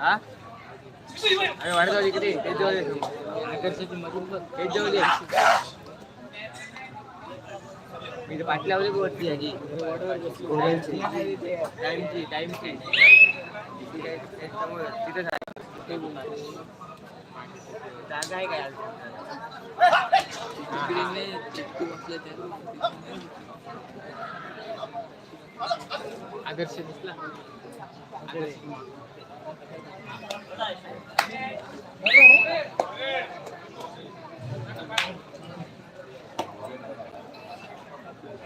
हा अरे वाढ जाऊ इकडे तेच जाऊ दे तेच जाऊ दे मी लावली की वरती याची टाइमची टाइमची तिथेच आहे जागा आहे काय आदर्श दिसला. आदर्श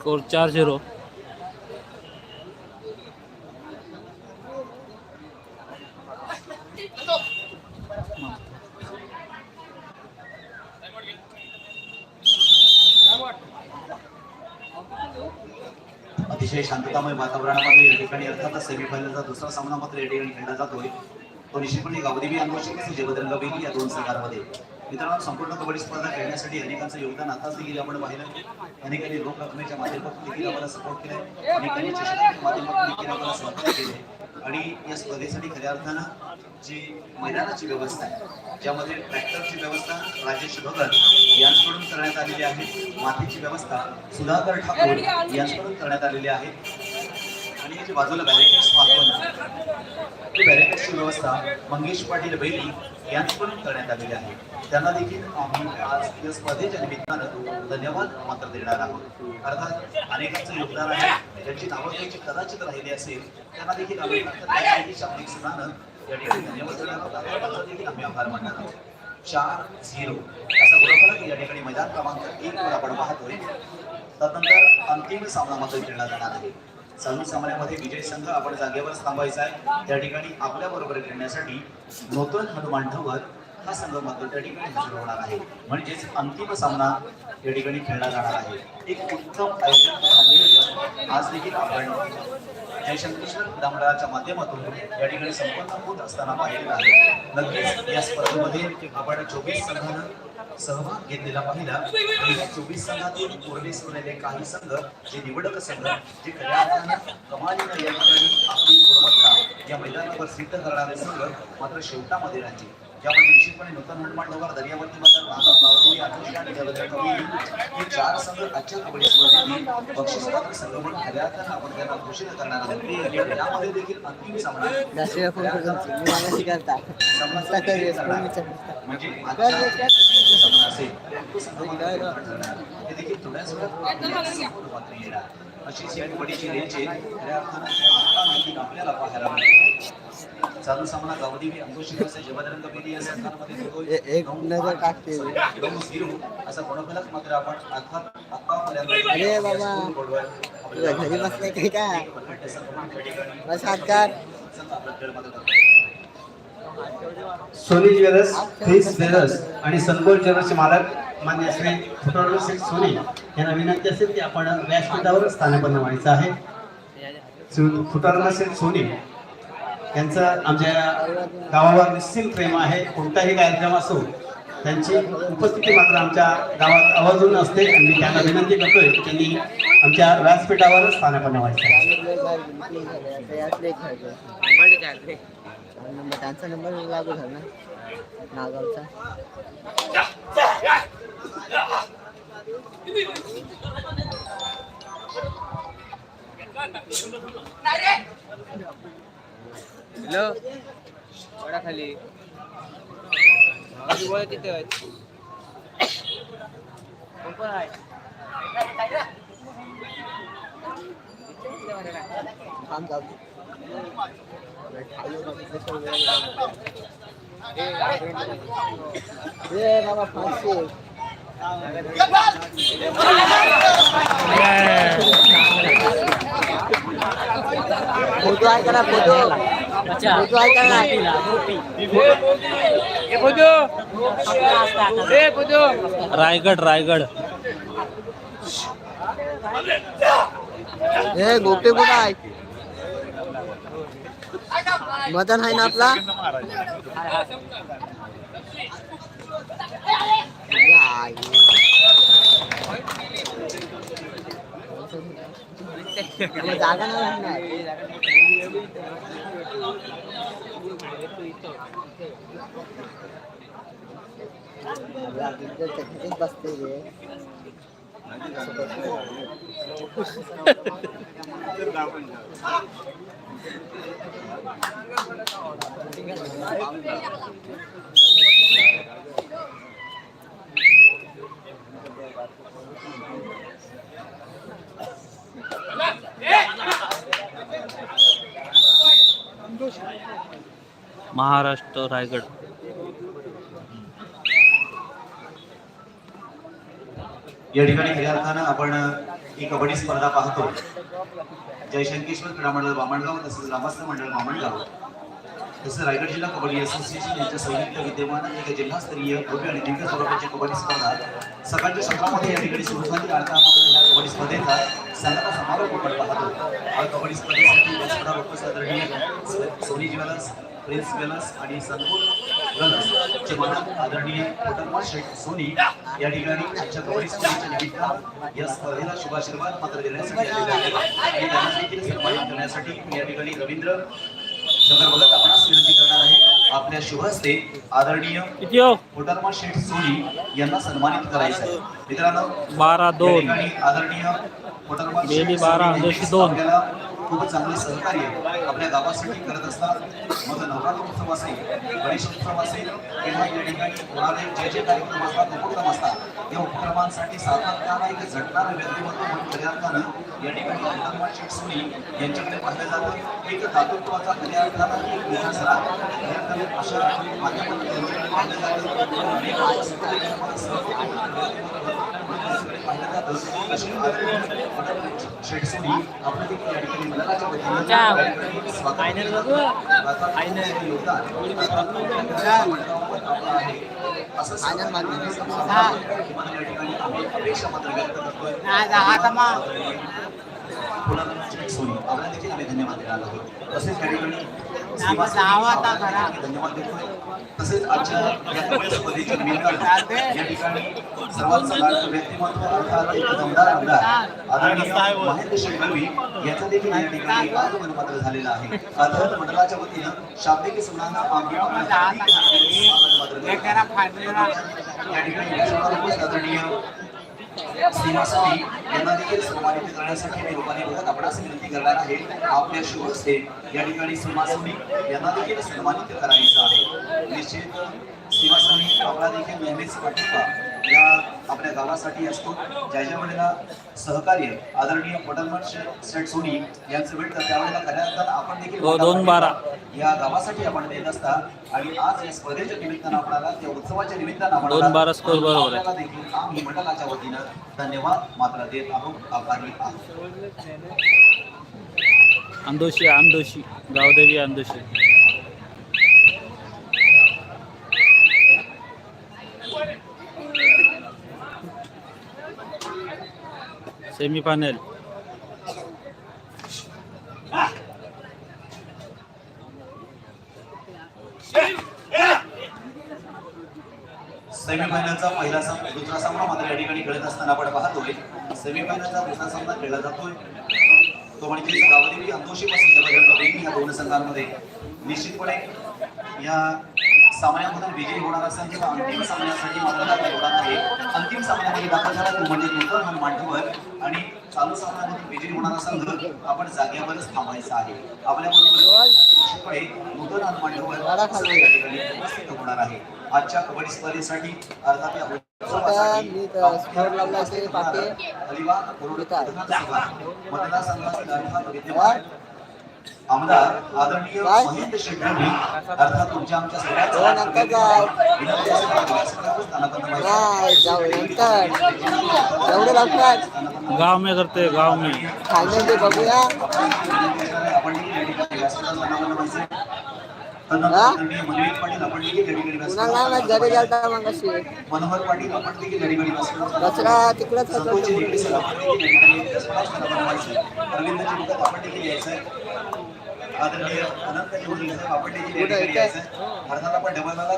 स्कोर चार झिरो अतिशय शांततामय वातावरणामध्ये या ठिकाणी अर्थातच सेमीफायनलचा दुसरा सामना मात्र या ठिकाणी खेळला जातोय. तो निश्चितपणे गावदेवी अनुषंग जयभद्रंग बेली या दोन संघांमध्ये. मित्रांनो संपूर्ण कबड्डी स्पर्धा खेळण्यासाठी अनेकांचं योगदान आताच देखील आपण पाहिलं. अनेकांनी रोख रकमेच्या माध्यमातून देखील आम्हाला सपोर्ट केलाय. अनेकांनी चषकाच्या माध्यमातून देखील आम्हाला सहकार्य केले आणि या स्पर्धेसाठी खऱ्या अर्थानं जी मैदानाची व्यवस्था आहे ज्यामध्ये ट्रॅक्टरची व्यवस्था राजेश भगत यांच्याकडून करण्यात आलेली आहे. मातीची व्यवस्था सुधाकर ठाकूर यांच्याकडून करण्यात आलेली आहे. आणि याच्या बाजूला बॅरिकेड्स पाहतो बॅरिकेड्सची व्यवस्था मंगेश पाटील बैली यांच्याकडून करण्यात आलेली आहे. त्यांना देखील आम्ही आज या स्पर्धेच्या निमित्तानं धन्यवाद मात्र देणार आहोत. अर्थात अनेकांचं योगदान आहे. ज्यांची नावं त्यांची कदाचित राहिली असेल त्यांना देखील आम्ही शाब्दिक सुनानं या ठिकाणी धन्यवाद देणार आहोत. देखील आम्ही आभार मानणार आहोत. चार झिरो. असा गुणफलक या ठिकाणी मैदान क्रमांक एक वर आपण पाहतोय. तदनंतर अंतिम सामना मात्र खेळला जाणार आहे. चालू सामन्यामध्ये विजय संघ आपण जागेवर थांबायचा आहे. त्या ठिकाणी आपल्या बरोबर खेळण्यासाठी नूतन हनुमान ठवर हा संघ मात्र त्या ठिकाणी हजर होणार आहे. म्हणजेच अंतिम सामना या ठिकाणी खेळला जाणार आहे. एक उत्तम आयोजन आज देखील आपण जयशंकरेश्वर क्रीडामंडळाच्या माध्यमातून या ठिकाणी संपन्न होत असताना पाहिलेलं आहे. नक्कीच या स्पर्धेमध्ये आपण चोवीस संघानं सहभाग घेतलेला पाहिला. आणि या चोवीस संघातून उरले सुरलेले काही संघ जे निवडक संघ जे खऱ्या अर्थानं कमालीनं या ठिकाणी आपली गुणवत्ता या मैदानावर सिद्ध करणारे संघ मात्र शेवटामध्ये राहतील यामध्ये निश्चितपणे नूतन हनुमानडोबार दर्यावरती मतदार नागा गावदेवी आठवडी आणि जलदर हे चार संघ आजच्या कबड्डी स्पर्धेतील बक्षीसपात्र संघ म्हणून खऱ्या अर्थानं आपण त्यांना घोषित करणार आहोत. यामध्ये देखील अंतिम सामना म्हणजे आजच्या सामना असेल तो संघ मात्र ठरणार. हे देखील थोड्याच वेळात मात्र येणार. अशी सेट बडीची रेंज आहे. खऱ्या अर्थानं आपल्याला पाहायला मिळते चालू सामना गावदेवी अंकुश असे जबरदस्त बेली या संघांमध्ये एक नजर टाकते. असा गुणफलक मात्र आपण अरे बाबा. तुझ्या घरी बसलाय काय बस. सोनी ज्वेलर्स फेस ज्वेलर्स आणि सनगोल ज्वेलर्सचे मालक मान्य श्री फुटोडो शेख सोनी यांना विनंती असेल की आपण व्यासपीठावर स्थानपन्न व्हायचं आहे श्री फुटोडो शेख सोनी यांचं आमच्या गावावर निश्चित प्रेम आहे. कोणताही कार्यक्रम असो त्यांची उपस्थिती मात्र आमच्या गावात आवाजून असते. आणि मी त्यांना विनंती करतोय की त्यांनी आमच्या व्यासपीठावर स्थानापन्न व्हायचं. त्यांचा नंबर लागू झाला नागावचा হ্যালো? ওটা খালি। আমি বলে দিতে হয়। কোন কোন হয় খান দাও ফটো আয় ফটো? बुद्धू रायगड रायगड. ए गोपे कुठं आहे? मदन आहे ना आपला. जागा नाही. बसते महाराष्ट्र रायगड. या ठिकाणी खऱ्या अर्थानं आपण ही कबड्डी स्पर्धा पाहतो. जयशंकेश्वर क्रीडा मंडळ बामणगाव तसंच ग्रामस्थ मंडळ बामणगाव. तसं रायगड जिल्हा कबड्डी असोसिएशन यांच्या संयुक्त विद्यमान एक जिल्हास्तरीय भव्य आणि दिव्य स्वरूपाची कबड्डी स्पर्धा सकाळच्या सत्रामध्ये या ठिकाणी सुरू झाली. आणि त्यामध्ये या कबड्डी स्पर्धेचा सणाचा समारोप आपण पाहतो. हा कबड्डी स्पर्धेसाठी स्पर्धा उपस्थित आदरणीय सोनी ज्वेलर्स प्रिन्स ज्वेलर्स आणि सनपूर ज्वेलर्स मालक आदरणीय कोटकमा शेख सोनी या ठिकाणी आजच्या कबड्डी स्पर्धेच्या निमित्त या स्पर्धेला शुभाशीर्वाद मात्र देण्यासाठी आलेले आणि त्यांना देखील सन्मानित करण्यासाठी या ठिकाणी रवींद्र शंकर भगत आपणास विनंती करणार आहे आपल्या शुभ हस्ते आदरणीय किती हो? शेठ सोनी यांना सन्मानित करायचं आहे. मित्रांनो बारा दोन. आदरणीय गेली बारा, जशी दोन. खूप चांगले सहकार्य आपल्या गावासाठी करत असतात. मग नवरात्र उत्सव असेल गणेश उत्सव असेल किंवा या ठिकाणी होणारे जे जे कार्यक्रम असतात उपक्रम असतात या उपक्रमांसाठी सातत्यानं एक झटणारं व्यक्तिमत्व म्हणून खऱ्या अर्थानं या ठिकाणी शेठ सोनी यांच्याकडे पाहिलं जातं. एक दातृत्वाचा खऱ्या अर्थानं एक विकासरा खऱ्या अर्थानं अशा माध्यमातून त्यांच्याकडे पाहिलं जातं. पाहिलं जातं अशी देखील या ठिकाणी वतीनं. योगदान आपलं आहे. असं आनंद मानवी. समाजाला या ठिकाणी आम्ही अपेक्षा मात्र व्यक्त करतोय फुलांना शेठ सोनी आपल्याला देखील आम्ही धन्यवाद आहोत तसेच या ठिकाणी धन्यवाद देतोय तसेच आजच्या या या ठिकाणी सर्वात सगळं व्यक्तिमत्व अर्थात एक दमदार आमदार आदरणीय महेंद्र देखील या ठिकाणी आगमन मात्र झालेला आहे अर्थात मंडळाच्या वतीनं शाब्दिक सुनाना आम्ही या ठिकाणी आदरणीय सीमा यांना देखील सन्मानित करण्यासाठी मी लोकांनी बघत आपणास विनंती करणार आहे. आपल्या शुभ या ठिकाणी सीमा यांना देखील सन्मानित करायचं आहे. निश्चित सीमा आपला देखील नेहमीच पाठिंबा या आपल्या गावासाठी असतो ज्या ज्या वेळेला सहकार्य आदरणीय सेठ सोनी यांचं भेटतं. त्यावेळेला खऱ्या अर्थानं आपण देखील हो, दोन बारा. या गावासाठी आपण देत असता आणि आज या स्पर्धेच्या निमित्तानं आपल्याला त्या उत्सवाच्या निमित्तानं. आपल्याला देखील आम्ही मंडळाच्या वतीनं धन्यवाद मात्र देत आहोत. आभारी आहोत. अंदोशी अंदोशी. गावदेवी अंदोशी. सेमीफायनल. सेमीफायनलचा पहिला सामना दुसरा सामना मात्र या ठिकाणी खेळत असताना आपण पाहतोय. सेमीफायनलचा दुसरा सामना खेळला जातोय. तो म्हणजे गावदेवी अंतोषी पासून जबरदस्त या दोन संघांमध्ये निश्चितपणे या सामन्यामधून विजयी होणार असेल किंवा अंतिम सामन्यासाठी मात्र दाखल होणार आहे. अंतिम सामन्यामध्ये दाखल झाला तो म्हणजे नूतन हन मांडीवर आणि चालू सामन्यामधून विजयी होणारा संघ आपण जागेवरच थांबायचा आहे. आपल्या बरोबर निश्चितपणे नूतन हन मांडवर असं या ठिकाणी उपस्थित होणार आहे. आजच्या कबड्डी स्पर्धेसाठी अर्थात या मतदारसंघातील अर्थात विद्यमान आमदार आदरणीय? महेंद्र शेट्टी अर्थात तुमच्या आमच्या एवढे लवकर? गाव में करते गाव में. ते बघूया. आपण नाही घरी गेलता मग व्यासपीठावर कचरा तिकडच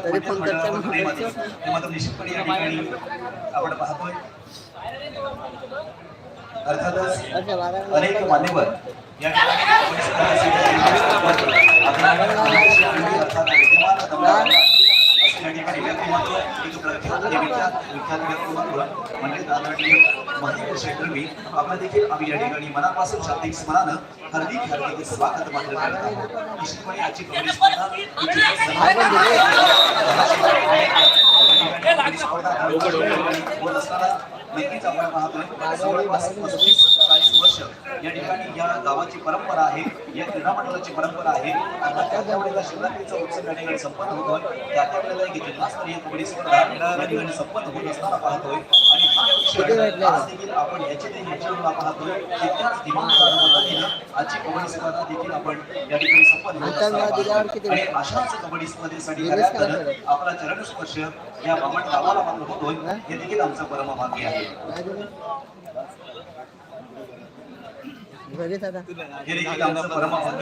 तरी पण त्याच्या प्रेमात ते मात्र निश्चितपणे या ठिकाणी आपण पाहतोय. अर्थातच अनेक मान्यवर या ठिकाणी व्यक्तिमत्व एक प्रख्यात विख्यात विख्यात व्यक्तिमत्व म्हणजे देखील आम्ही या ठिकाणी मनापासून शाब्दिक हार्दिक हार्दिक स्वागत मात्र करत आहोत निश्चितपणे आजची कबड्डी स्पर्धा होत असताना नक्कीच आपण पाहतोय पस्तीस चाळीस या ठिकाणी या गावाची परंपरा आहे या क्रीडा मंडळाची परंपरा आहे आता त्या त्या वेळेला शिवरात्रीचा उत्सव या ठिकाणी संपन्न होतोय त्या त्या वेळेला एक जिल्हास्तरीय कबड्डी स्पर्धा या ठिकाणी संपन्न होत असताना पाहतोय आणि हा क्षण आज देखील आपण याचे ते ह्याच्यावर पाहतोय तितक्याच दिमागदार पद्धतीनं आजची कबड्डी स्पर्धा देखील आपण या ठिकाणी संपन्न होत आणि अशाच कबड्डी स्पर्धेसाठी आपला चरणस्पर्श या बामण गावाला मात्र होतोय. हे देखील आमचं परमभाग्य आहे. आता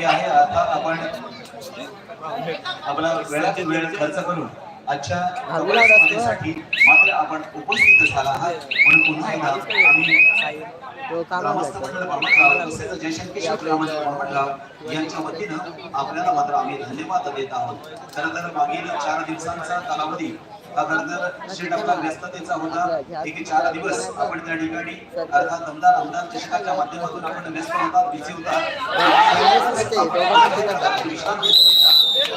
आहे आता आपण आपला वेळात वेळ खर्च करून आजच्या. स्पर्धेसाठी मात्र आपण उपस्थित झाला आहात. म्हणून पुन्हा एकदा आम्ही जयशंकर यांच्या वतीनं आपल्याला मात्र आम्ही धन्यवाद देत आहोत. खरं तर मागील चार दिवसांचा कालावधी हा खरं तर आपला व्यस्ततेचा होता. एक चार दिवस आपण त्या ठिकाणी अर्थात दमदार आमदार चषकाच्या माध्यमातून आपण व्यस्त होता बिझी होता.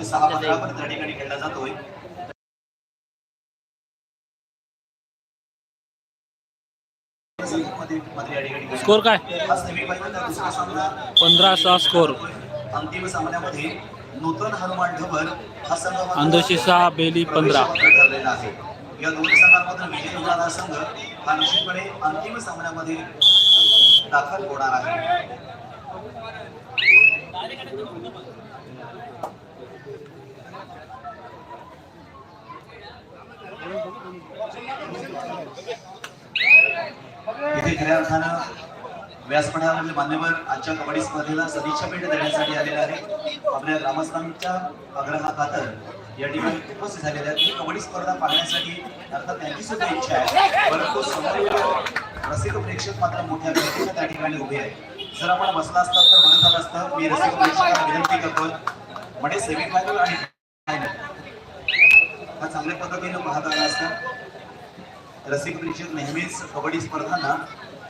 म्हणतोय सहा पंधरापर्यंत त्या ठिकाणी खेळला जातोय. स्कोर काय? पंधरा सहा स्कोर. अंतिम सामन्यामध्ये नूतन हनुमान ढबर हा संघ अंदोशी सहा बेली पंधरा. प्रवेश ठरलेला आहे. या दोन संघांमधून विजयी होणारा संघ हा निश्चितपणे अंतिम सामन्यामध्ये दाखल होणार आहे. खऱ्या अर्थानं व्यासपीठावरील मान्यवर आजच्या कबड्डी स्पर्धेला सदिच्छा भेट देण्यासाठी आलेला आहे आपल्या ग्रामस्थांच्या आग्रहाखातर या ठिकाणी उपस्थित झालेल्या आहेत. ही कबड्डी स्पर्धा पाहण्यासाठी अर्थात त्यांची सुद्धा इच्छा आहे. परंतु समोर रसिक प्रेक्षक मात्र मोठ्या गर्दीने त्या ठिकाणी उभे आहे जर आपण बसला असतात तर बरं झालं असतं मी रसिक प्रेक्षकांना विनंती करतो म्हणजे सेमीफायनल आणि हा चांगल्या पद्धतीनं पाहत आला असतं. रसिक प्रेक्षक नेहमीच कबड्डी स्पर्धांना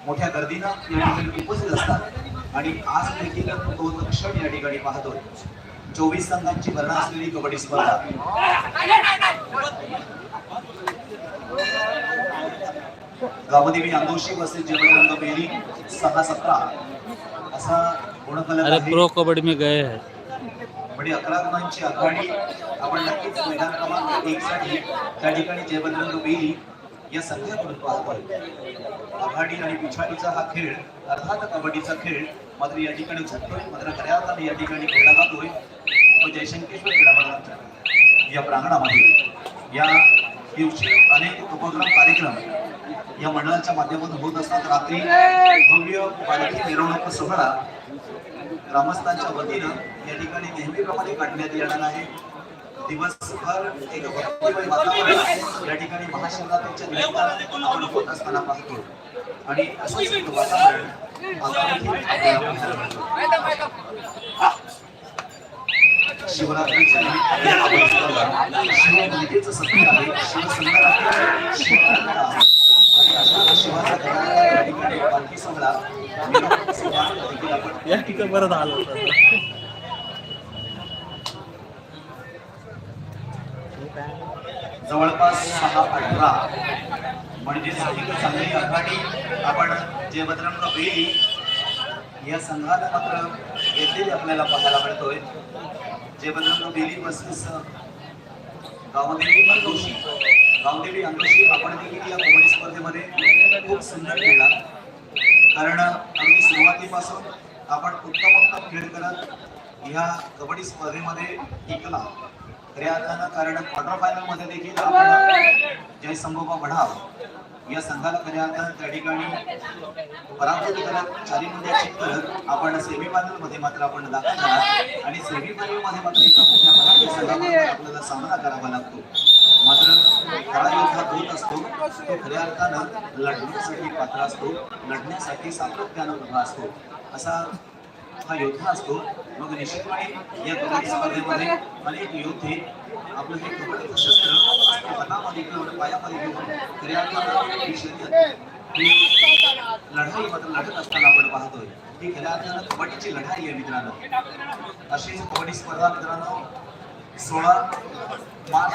मोठ्या गर्दीनं या ठिकाणी उपस्थित असतात. आणि आज देखील तो क्षण या ठिकाणी पाहतोय. चोवीस संघांची भरणा असलेली कबड्डी स्पर्धा. गावदेवी अंदोशी वसई जयवंत बेरी सहा सतरा. असा गुणफलक अरे प्रो कबड्डी में गए हैं. म्हणजे अकरा गुणांची आघाडी. आपण नक्कीच मैदान क्रमांक एक साठी त्या ठिकाणी जयभद्रंग बेली या संघाकडून पाहतोय आघाडी आणि पिछाडीचा हा खेळ अर्थात कबड्डीचा खेळ मात्र या ठिकाणी झटतोय. मात्र खऱ्या अर्थाने या ठिकाणी खेळला जातोय. व जयशंकेश्वर क्रीडा या प्रांगणामध्ये. या दिवशी अनेक उपक्रम कार्यक्रम या मंडळाच्या माध्यमातून होत असतात. रात्री भव्य पालखी मिरवणूक सोहळा ग्रामस्थांच्या वतीनं या ठिकाणी नेहमीप्रमाणे काढण्यात येणार आहे. दिवसभर एक भक्तिमय वातावरण या ठिकाणी महाशिवरात्रीच्या निमित्तानं होत असताना पाहतो. आणि असंच एक वातावरण आता शिवरात्रीच्या निमित्ताने सत्य आहे. शिवसुंदर आहे. शिवरात्र या ठिकाणी पालखी सोहळा मिरवणूक सोहळा देखील आपण या ठिकाणी बरं झालं होतं. जवळपास सहा अठरा. म्हणजे अधिक चांगली आघाडी. आपण जे बजरंग बेली या संघात मात्र येथे आपल्याला पाहायला मिळतोय. जे बजरंग बेली पस्तीस गावदेवी अंदोशी गावदेवी अंदोशी आपण देखील या कबड्डी स्पर्धेमध्ये खूप सुंदर खेळला. कारण अगदी सुरुवातीपासून आपण उत्तम उत्तम खेळ करत ह्या कबड्डी स्पर्धेमध्ये टिकला. खऱ्या अर्थानं कारण क्वार्टर फायनलमध्ये देखील आपण जय संभोबा वढाव या संघाला खऱ्या अर्थानं त्या ठिकाणी पराभूत करत चारी मध्ये करत आपण सेमी फायनलमध्ये मात्र आपण दाखल झाला. आणि सेमी फायनलमध्ये मात्र एका मोठ्या मराठी आपल्याला सामना करावा लागतो. मात्र खरा योद्धा होत असतो. तो खऱ्या अर्थानं लढण्यासाठी पात्र असतो. लढण्यासाठी सातत्यानं उभा असतो. असा हा योद्धा असतो. मग निश्चितपणे या कबड्डी स्पर्धेमध्ये अनेक योद्धे आपलं हे कबड्डीचं शस्त्र हातामध्ये घेऊन पायामध्ये घेऊन लढाई मात्र लढत असताना आपण पाहतोय. ही खऱ्या अर्थानं कबड्डीची लढाई आहे मित्रांनो. अशीच कबड्डी स्पर्धा मित्रांनो सोळा मार्च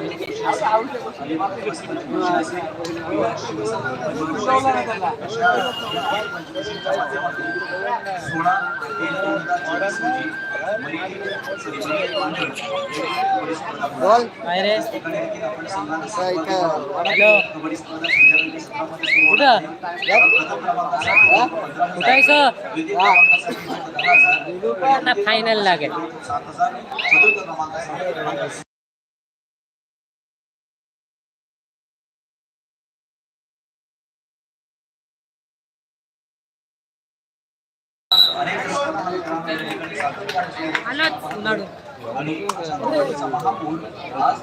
आहे. काय रे त्याच ठिकाणी देखील आपण संघाला असं सहभागी इथं व्हावं. हॅलो. कबड्डी स्पर्धा संध्याकाळी सत्रामध्ये सुरू होणार आहे. प्रथम क्रमांकासाठी पंधरा हजार. कुठं आहे सर? द्वितीय क्रमांकासाठी दहा हजार. आता फायनल लागेल महापूर आज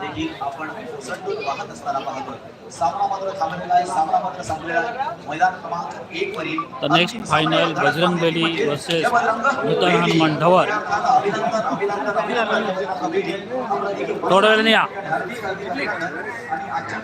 देखील आपण ओसंडून वाहत असताना पाहतोय. सामना मात्र थांबलेला आहे. सामना मात्र संपलेला आहे. मैदान क्रमांक एक वरील The next अंतिम final, सामना बजरंग बेली बजरंग नूतन. हनुमान देखील थोड्या वेळाने या. आणि आजच्या